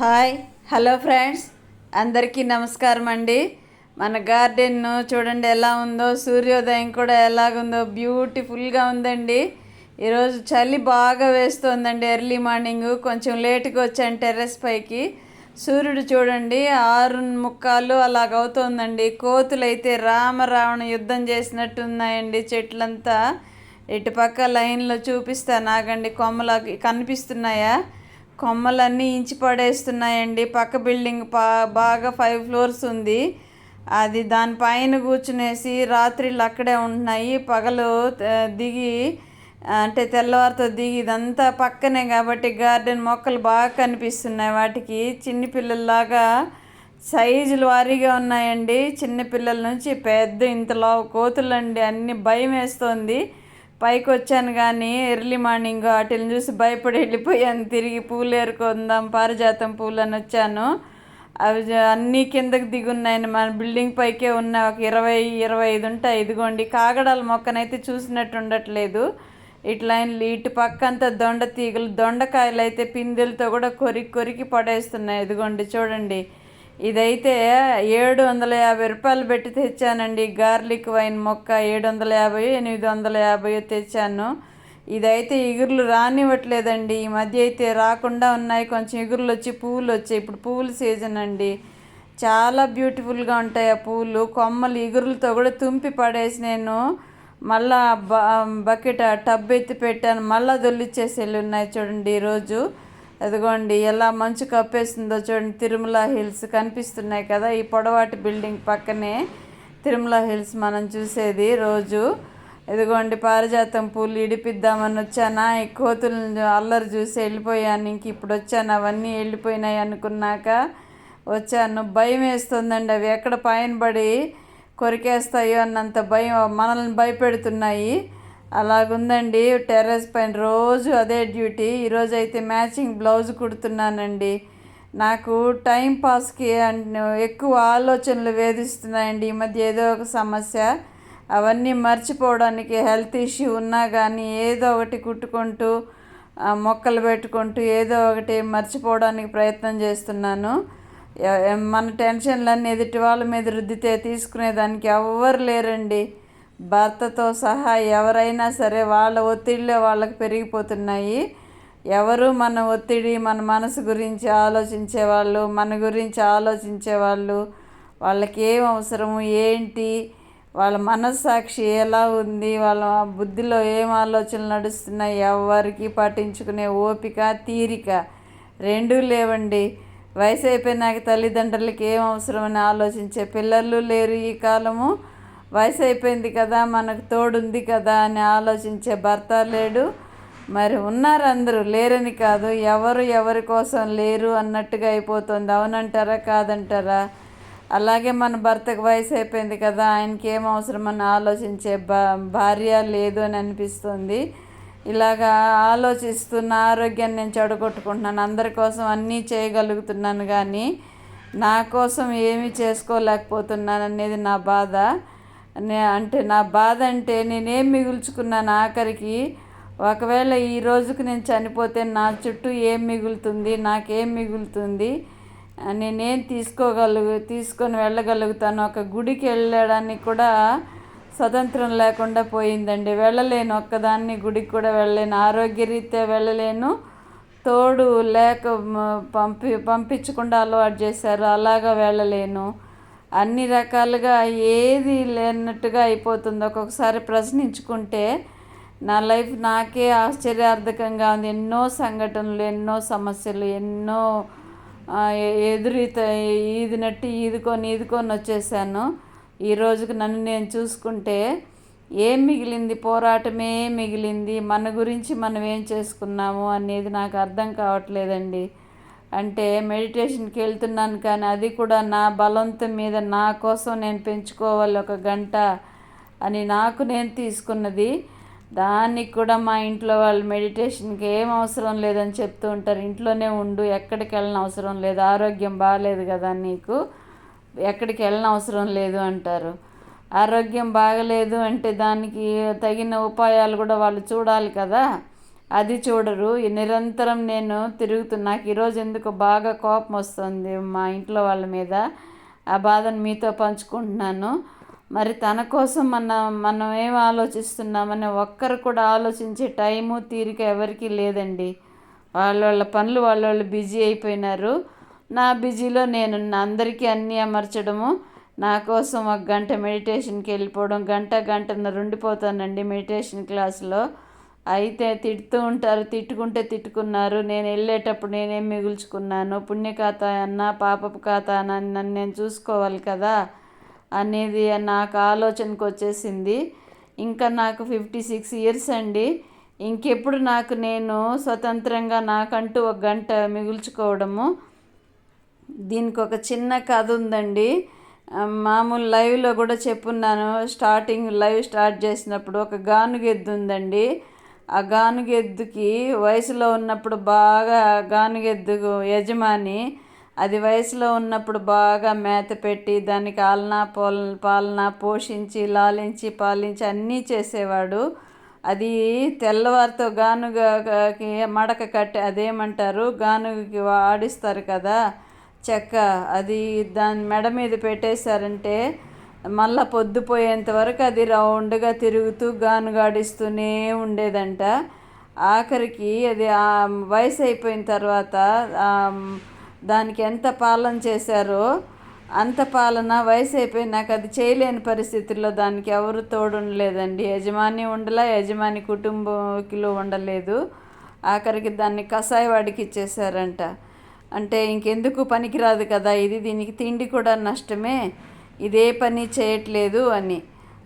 Hi hello friends. అందరికీ నమస్కారం అండి. మన గార్డెన్ చూడండి ఎలా ఉందో సూర్యోదయం కూడా ఎలాగుందో బ్యూటిఫుల్గా ఉందండి. ఈరోజు చలి బాగా వేస్తోందండి ఎర్లీ మార్నింగ్. కొంచెం లేట్గా వచ్చాను టెర్రస్ పైకి. సూర్యుడు చూడండి ఆరు ముక్కాలు అలాగవుతోందండి కోతులు అయితే రామరావణ యుద్ధం చేసినట్టు ఉన్నాయండి చెట్లంతా. ఇటు పక్క లైన్లో చూపిస్తాను ఆగండి కొమ్మలు కనిపిస్తున్నాయా? కొమ్మలన్నీ ఇంచి పడేస్తున్నాయండి. పక్క బిల్డింగ్ పా బాగా ఫైవ్ ఫ్లోర్స్ ఉంది. అది దానిపైన కూర్చునేసి రాత్రిళ్ళు అక్కడే ఉంటున్నాయి. పగలు దిగి అంటే తెల్లవారితో దిగి ఇదంతా పక్కనే కాబట్టి గార్డెన్ మొక్కలు బాగా కనిపిస్తున్నాయి. వాటికి చిన్నపిల్లల్లాగా సైజులు వారీగా ఉన్నాయండి. చిన్న పిల్లల నుంచి పెద్ద ఇంతలో కోతులండి. అన్ని భయం వేస్తోంది. పైకి వచ్చాను కానీ ఎర్లీ మార్నింగ్ వాటిని చూసి భయపడి వెళ్ళిపోయాను. తిరిగి పూలు ఏరుకుందాం పారిజాతం పూలు అని వచ్చాను. అవి అన్నీ కిందకి దిగి ఉన్నాయని మన బిల్డింగ్ పైకే ఉన్న ఒక ఇరవై ఇరవై ఐదు ఉంటాయి. ఇదిగోండి కాగడాల మొక్కనైతే చూసినట్టు ఉండట్లేదు. ఇట్లా ఇటు పక్క అంతా దొండ తీగలు దొండకాయలు అయితే పిందెలతో కూడా కొరికి కొరికి పడేస్తున్నాయి. ఇదిగోండి చూడండి. ఇదైతే ఏడు వందల యాభై రూపాయలు పెట్టి తెచ్చానండి. గార్లిక్ వైన్ మొక్క ఏడు వందల యాభై ఎనిమిది వందల యాభై తెచ్చాను. ఇదైతే ఇగుర్లు రానివ్వట్లేదండి. ఈ మధ్య అయితే రాకుండా ఉన్నాయి. కొంచెం ఇగుర్లు వచ్చి పువ్వులు వచ్చాయి. ఇప్పుడు పువ్వుల సీజన్ అండి. చాలా బ్యూటిఫుల్గా ఉంటాయి ఆ పువ్వులు. కొమ్మలు ఇగురులతో కూడా తుంపి పడేసి నేను మళ్ళా బ బకెట్ టబ్ ఎత్తి పెట్టాను. మళ్ళా దొల్లిచ్చేసి వెళ్ళి ఉన్నాయి చూడండి ఈరోజు. అదిగోండి ఎలా మంచు కప్పేస్తుందో చూడండి. తిరుమల హిల్స్ కనిపిస్తున్నాయి కదా ఈ పొడవాటి బిల్డింగ్ పక్కనే తిరుమల హిల్స్ మనం చూసేది రోజు. ఇదిగోండి పారిజాతం పూలు ఇడిపిద్దామని వచ్చానా? ఈ కోతులు అల్లరి చూసి వెళ్ళిపోయాను. ఇంక ఇప్పుడు వచ్చాను. అవన్నీ వెళ్ళిపోయినాయి అనుకున్నాక వచ్చాను. భయం వేస్తుందండి అవి. ఎక్కడ పైన పడి కొరికేస్తాయో అన్నంత భయం మనల్ని భయపెడుతున్నాయి. అలాగుందండి టెర్రస్ పైన రోజు అదే డ్యూటీ. ఈరోజు అయితే మ్యాచింగ్ బ్లౌజ్ కుడుతున్నానండి. నాకు టైం పాస్కి ఎక్కువ ఆలోచనలు వేధిస్తున్నాయండి. ఈ మధ్య ఏదో ఒక సమస్య. అవన్నీ మర్చిపోవడానికి హెల్త్ ఇష్యూ ఉన్నా కానీ ఏదో ఒకటి కుట్టుకుంటూ మొక్కలు పెట్టుకుంటూ ఏదో ఒకటి మర్చిపోవడానికి ప్రయత్నం చేస్తున్నాను. మన టెన్షన్లన్నీ ఎదుటి వాళ్ళ మీద రుద్దితే తీసుకునేదానికి ఎవ్వరు లేరండి. భర్తతో సహా ఎవరైనా సరే వాళ్ళ ఒత్తిడిలో వాళ్ళకి పెరిగిపోతున్నాయి. ఎవరు మన ఒత్తిడి మన మనసు గురించి ఆలోచించే వాళ్ళు మన గురించి ఆలోచించే వాళ్ళు వాళ్ళకి ఏం అవసరము ఏంటి వాళ్ళ మనస్సాక్షి ఎలా ఉంది వాళ్ళ బుద్ధిలో ఏం ఆలోచనలు నడుస్తున్నాయి ఎవరికి పట్టించుకునే ఓపిక తీరిక రెండూ లేవండి. వయసు అయిపోయినాక తల్లిదండ్రులకి ఏం అవసరమని ఆలోచించే పిల్లలు లేరు ఈ కాలము. వయసు అయిపోయింది కదా మనకు తోడుంది కదా అని ఆలోచించే భర్త లేడు. మరి ఉన్నారు అందరూ లేరని కాదు ఎవరు ఎవరి కోసం లేరు అన్నట్టుగా అయిపోతుంది. అవునంటారా కాదంటారా? అలాగే మన భర్తకు వయసు అయిపోయింది కదా ఆయనకి ఏం అవసరమని ఆలోచించే భా భార్య లేదు అని అనిపిస్తుంది. ఇలాగా ఆలోచిస్తున్న ఆరోగ్యాన్ని నేను చెడగొట్టుకుంటున్నాను. అందరి కోసం అన్నీ చేయగలుగుతున్నాను కానీ నా కోసం ఏమీ చేసుకోలేకపోతున్నాను అనేది నా బాధ. అంటే నా బాధ అంటే నేనేం మిగుల్చుకున్నాను ఆఖరికి? ఒకవేళ ఈ రోజుకి నేను చనిపోతే నా చుట్టూ ఏం మిగులుతుంది? నాకేం మిగులుతుంది? నేనేం తీసుకోగలుగు తీసుకొని వెళ్ళగలుగుతాను? ఒక గుడికి వెళ్ళడానికి కూడా స్వతంత్రం లేకుండా పోయిందండి. వెళ్ళలేను. ఒక్కదాన్ని గుడికి కూడా వెళ్ళలేను. ఆరోగ్యరీత్యా వెళ్ళలేను. తోడు లేక పంపి పంపించకుండా అలవాటు చేశారు. అలాగా వెళ్ళలేను. అన్ని రకాలుగా ఏది లేనట్టుగా అయిపోతుంది. ఒక్కొక్కసారి ప్రశ్నించుకుంటే నా లైఫ్ నాకే ఆశ్చర్యార్థకంగా ఉంది. ఎన్నో సంఘటనలు ఎన్నో సమస్యలు ఎన్నో ఆ, ఎదురీత ఈదినట్టు ఈదుకొని ఈదుకొని వచ్చేసాను. ఈ రోజుకి నన్ను నేను చూసుకుంటే ఏం మిగిలింది? పోరాటమే మిగిలింది. మన గురించి మనం ఏం చేసుకున్నాము అనేది నాకు అర్థం కావట్లేదండి. అంటే మెడిటేషన్కి వెళ్తున్నాను కానీ అది కూడా నా బలంతం మీద నా కోసం నేను పెంచుకోవాలి ఒక గంట అని నాకు నేను తీసుకున్నది. దానికి కూడా మా ఇంట్లో వాళ్ళు మెడిటేషన్కి ఏం అవసరం లేదని చెప్తూ ఉంటారు. ఇంట్లోనే ఉండు ఎక్కడికి వెళ్ళిన అవసరం లేదు ఆరోగ్యం బాగాలేదు కదా నీకు ఎక్కడికి వెళ్ళిన అవసరం లేదు అంటారు. ఆరోగ్యం బాగలేదు అంటే దానికి తగిన ఉపాయాలు కూడా వాళ్ళు చూడాలి కదా. అది చూడరు. ఈ నిరంతరం నేను తిరుగుతున్నా. నాకు ఈరోజు ఎందుకు బాగా కోపం వస్తుంది మా ఇంట్లో వాళ్ళ మీద. ఆ బాధను మీతో పంచుకుంటున్నాను. మరి తన కోసం మన మనం ఏం ఆలోచిస్తున్నామని ఒక్కరు కూడా ఆలోచించే టైము తీరిక ఎవరికీ లేదండి. వాళ్ళ వాళ్ళ పనులు వాళ్ళ వాళ్ళు బిజీ అయిపోయినారు. నా బిజీలో నేను అందరికీ అన్నీ అమర్చడము. నా కోసం ఒక గంట మెడిటేషన్కి వెళ్ళిపోవడం. గంట గంటన్నర ఉండిపోతానండి మెడిటేషన్ క్లాస్లో అయితే తిడుతూ ఉంటారు తిట్టుకుంటే తిట్టుకున్నారు. నేను వెళ్ళేటప్పుడు నేనేం మిగుల్చుకున్నాను? పుణ్యఖాత అన్న పాపపు ఖాతా అన్న నన్ను నేను చూసుకోవాలి కదా అనేది నాకు ఆలోచనకు వచ్చేసింది. ఇంకా నాకు ఫిఫ్టీ సిక్స్ ఇయర్స్ అండి. ఇంకెప్పుడు నాకు నేను స్వతంత్రంగా నాకంటూ ఒక గంట మిగుల్చుకోవడము. దీనికి ఒక చిన్న కథ ఉందండి. మామూలు లైవ్లో కూడా చెప్పున్నాను. స్టార్టింగ్ లైవ్ స్టార్ట్ చేసినప్పుడు ఒక గానుగెద్దు ఉందండి. ఆ గానుగెద్దుకి వయసులో ఉన్నప్పుడు బాగా గానుగెద్దు యజమాని అది వయసులో ఉన్నప్పుడు బాగా మేత పెట్టి దానికి ఆలనా పోల పాలన పోషించి లాలించి పాలించి అన్నీ చేసేవాడు. అది తెల్లవారితో గానుగకి మడక కట్టి అదేమంటారు? గానుగకి ఆడిస్తారు కదా. చెక్క అది దాని మెడ మీద పెట్టేశారంటే మళ్ళా పొద్దుపోయేంత వరకు అది రౌండ్గా తిరుగుతూ గానుగాడిస్తూనే ఉండేదంట. ఆఖరికి అది వయసు అయిపోయిన తర్వాత దానికి ఎంత పాలన చేశారో అంత పాలన వయసు అయిపోయినాక అది చేయలేని పరిస్థితుల్లో దానికి ఎవరు తోడుండలేదండి. యజమాని ఉండలా యజమాని కుటుంబకిలో ఉండలేదు. ఆఖరికి దాన్ని కషాయవాడికి ఇచ్చేసారంట అంటే ఇంకెందుకు పనికిరాదు కదా ఇది దీనికి తిండి కూడా నష్టమే. ఇదే పని చేయట్లేదు అని.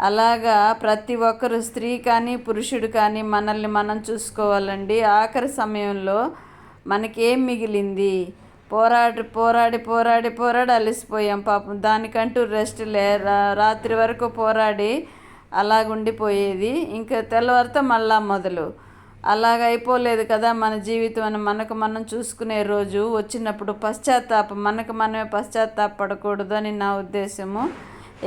అలాగా ప్రతి ఒక్కరు స్త్రీ కానీ పురుషుడు కానీ మనల్ని మనం చూసుకోవాలండి. ఆఖరి సమయంలో మనకేం మిగిలింది? పోరాడి పోరాడి పోరాడి పోరాడి అలసిపోయాం పాపం. దానికంటూ రెస్ట్ లే రాత్రి వరకు పోరాడి అలాగుండిపోయేది. ఇంకా తెల్లవారితో మళ్ళా మొదలు. అలాగ అయిపోలేదు కదా మన జీవితం అని మనకు మనం చూసుకునే రోజు. వచ్చినప్పుడు పశ్చాత్తాపం మనకు మనమే పశ్చాత్తాపడకూడదు అని నా ఉద్దేశము.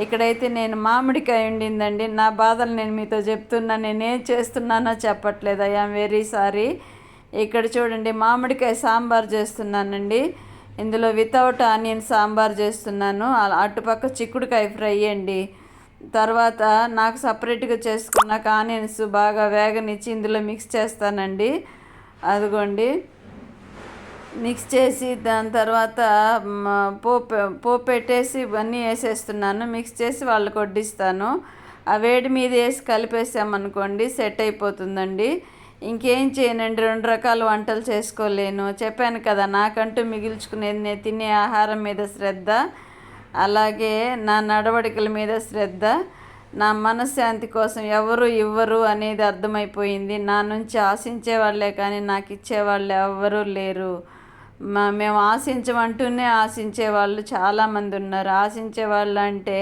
ఇక్కడైతే నేను మామిడికాయ ఉండిందండి నా బాధలు నేను మీతో చెప్తున్నా నేనేం చేస్తున్నానో చెప్పట్లేదు. ఐఆమ్ వెరీ సారీ ఇక్కడ చూడండి మామిడికాయ సాంబార్ చేస్తున్నానండి. ఇందులో వితౌట్ ఆనియన్ సాంబార్ చేస్తున్నాను. అటుపక్క చిక్కుడుకాయ ఫ్రై అండి. తర్వాత నాకు సపరేట్గా చేసుకున్నాక ఆనియన్స్ బాగా వేగనిచ్చి ఇందులో మిక్స్ చేస్తానండి. అదిగోండి. మిక్స్ చేసి దాని తర్వాత పోపు పోపు పెట్టేసి ఇవన్నీ వేసేస్తున్నాను. మిక్స్ చేసి వాళ్ళకి వడ్డిస్తాను. ఆ వేడి మీద వేసి కలిపేసామనుకోండి సెట్ అయిపోతుందండి. ఇంకేం చేయనండి రెండు రకాల వంటలు చేసుకోలేను. చెప్పాను కదా నాకంటూ మిగిల్చుకునేది నేను తినే ఆహారం మీద శ్రద్ధ. అలాగే నా నడవడికల మీద శ్రద్ధ నా మనశ్శాంతి కోసం ఎవరు ఇవ్వరు అనేది అర్థమైపోయింది. నా నుంచి ఆశించే వాళ్ళే కానీ నాకు ఇచ్చేవాళ్ళు ఎవ్వరూ లేరు. మా మేము ఆశించమంటూనే ఆశించే వాళ్ళు చాలామంది ఉన్నారు. ఆశించే వాళ్ళు అంటే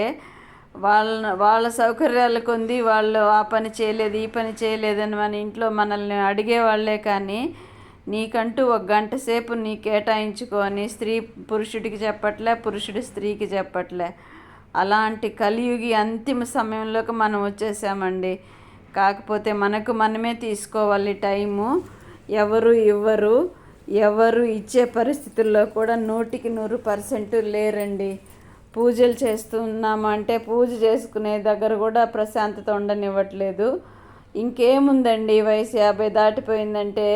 వాళ్ళ వాళ్ళ సౌకర్యాలు కొంది వాళ్ళు ఆ పని చేయలేదు ఈ పని చేయలేదని మన ఇంట్లో మనల్ని అడిగేవాళ్ళే కానీ నీకంటూ ఒక గంట సేపు నీ కేటాయించుకొని స్త్రీ పురుషుడికి చెప్పట్లే పురుషుడి స్త్రీకి చెప్పట్లే. అలాంటి కలియుగి అంతిమ సమయంలోకి మనం వచ్చేసామండి. కాకపోతే మనకు మనమే తీసుకోవాలి టైము. ఎవరు ఇవ్వరు. ఎవరు ఇచ్చే పరిస్థితుల్లో కూడా నూటికి నూరు పర్సెంట్ లేరండి. పూజలు చేస్తున్నామంటే పూజ చేసుకునే దగ్గర కూడా ప్రశాంతత ఉండనివ్వట్లేదు. ఇంకేముందండి వయసు యాభై దాటిపోయిందంటే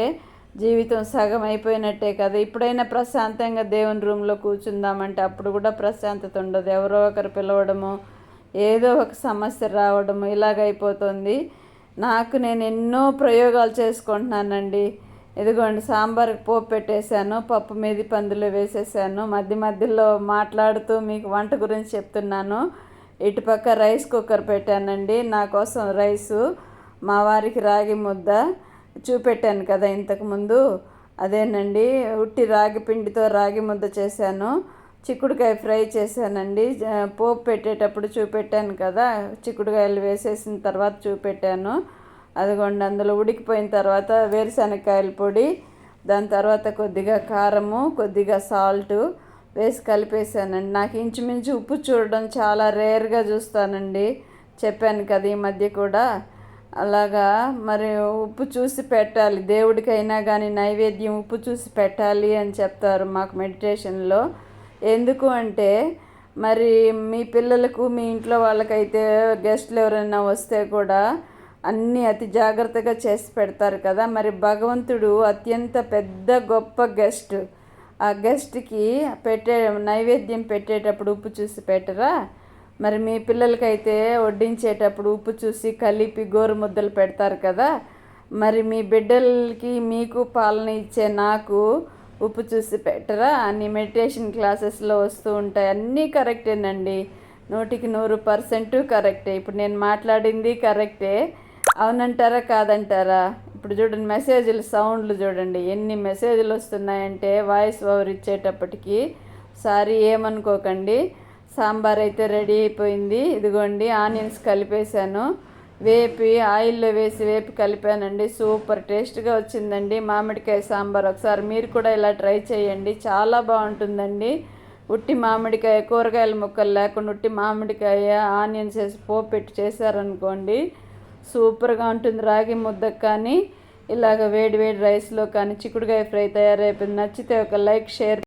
జీవితం సగం అయిపోయినట్టే కదా. ఇప్పుడైనా ప్రశాంతంగా దేవుని రూమ్లో కూర్చుందామంటే అప్పుడు కూడా ప్రశాంతత ఉండదు. ఎవరో ఒకరు పిలవడము ఏదో ఒక సమస్య రావడము ఇలాగైపోతుంది. నాకు నేను ఎన్నో ప్రయోగాలు చేసుకుంటున్నానండి. ఇదిగోండి సాంబార్కి పోపు పెట్టేశాను పప్పు మీది పందులు వేసేసాను మధ్య మధ్యలో మాట్లాడుతూ మీకు వంట గురించి చెప్తున్నాను. ఇటుపక్క రైస్ కుక్కర్ పెట్టానండి. నా కోసం రైసు మా వారికి రాగి ముద్ద చూపెట్టాను కదా ఇంతకుముందు అదేనండి ఉట్టి రాగి పిండితో రాగి ముద్ద చేశాను. చిక్కుడుకాయ ఫ్రై చేశానండి. పోపు పెట్టేటప్పుడు చూపెట్టాను కదా. చిక్కుడుకాయలు వేసేసిన తర్వాత చూపెట్టాను. అదిగోండి అందులో ఉడికిపోయిన తర్వాత వేరుశనగకాయల పొడి దాని తర్వాత కొద్దిగా కారము కొద్దిగా సాల్ట్ వేసి కలిపేసానండి నాకు ఇంచుమించు ఉప్పు చూడడం చాలా రేర్గా చూస్తానండి. చెప్పాను కదా ఈ మధ్య కూడా. అలాగా మరి ఉప్పు చూసి పెట్టాలి. దేవుడికైనా కానీ నైవేద్యం ఉప్పు చూసి పెట్టాలి అని చెప్తారు మాకు మెడిటేషన్లో. ఎందుకు అంటే మరి మీ పిల్లలకు మీ ఇంట్లో వాళ్ళకైతే గెస్ట్లు ఎవరైనా వస్తే కూడా అన్నీ అతి జాగ్రత్తగా చేసి పెడతారు కదా. మరి భగవంతుడు అత్యంత పెద్ద గొప్ప గెస్ట్. ఆ గెస్ట్కి పెట్టే నైవేద్యం పెట్టేటప్పుడు ఉప్పు చూసి పెట్టరా? మరి మీ పిల్లలకైతే వడ్డించేటప్పుడు ఉప్పు చూసి కలిపి గోరు ముద్దలు పెడతారు కదా. మరి మీ బిడ్డలకి మీకు పాలన ఇచ్చే నాకు ఉప్పు చూసి పెట్టరా? అన్ని మెడిటేషన్ క్లాసెస్లో వస్తూ ఉంటాయి. అన్నీ కరెక్టేనండి. నూటికి నూరు పర్సెంట్ కరెక్టే. ఇప్పుడు నేను మాట్లాడింది కరెక్టే. అవునంటారా? కాదంటారా? ఇప్పుడు చూడండి మెసేజ్లు సౌండ్లు చూడండి. ఎన్ని మెసేజ్లు వస్తున్నాయంటే వాయిస్ ఓవర్ ఇచ్చేటప్పటికి సారీ ఏమనుకోకండి. సాంబార్ అయితే రెడీ అయిపోయింది. ఇదిగోండి ఆనియన్స్ కలిపేశాను. వేపి ఆయిల్లో వేసి వేపి కలిపానండి. సూపర్ టేస్ట్గా వచ్చిందండి. మామిడికాయ సాంబార్ ఒకసారి మీరు కూడా ఇలా ట్రై చేయండి. చాలా బాగుంటుందండి. ఉట్టి మామిడికాయ కూరగాయల ముక్కలు లేకుండా ఉట్టి మామిడికాయ ఆనియన్స్ వేసి పోపు పెట్టి చేశారనుకోండి సూపర్గా ఉంటుంది రాగి ముద్దకు కానీ ఇలాగ వేడి వేడి రైస్లో కానీ చిక్కుడుకాయ ఫ్రై తయారైపోయింది. నచ్చితే ఒక లైక్ షేర్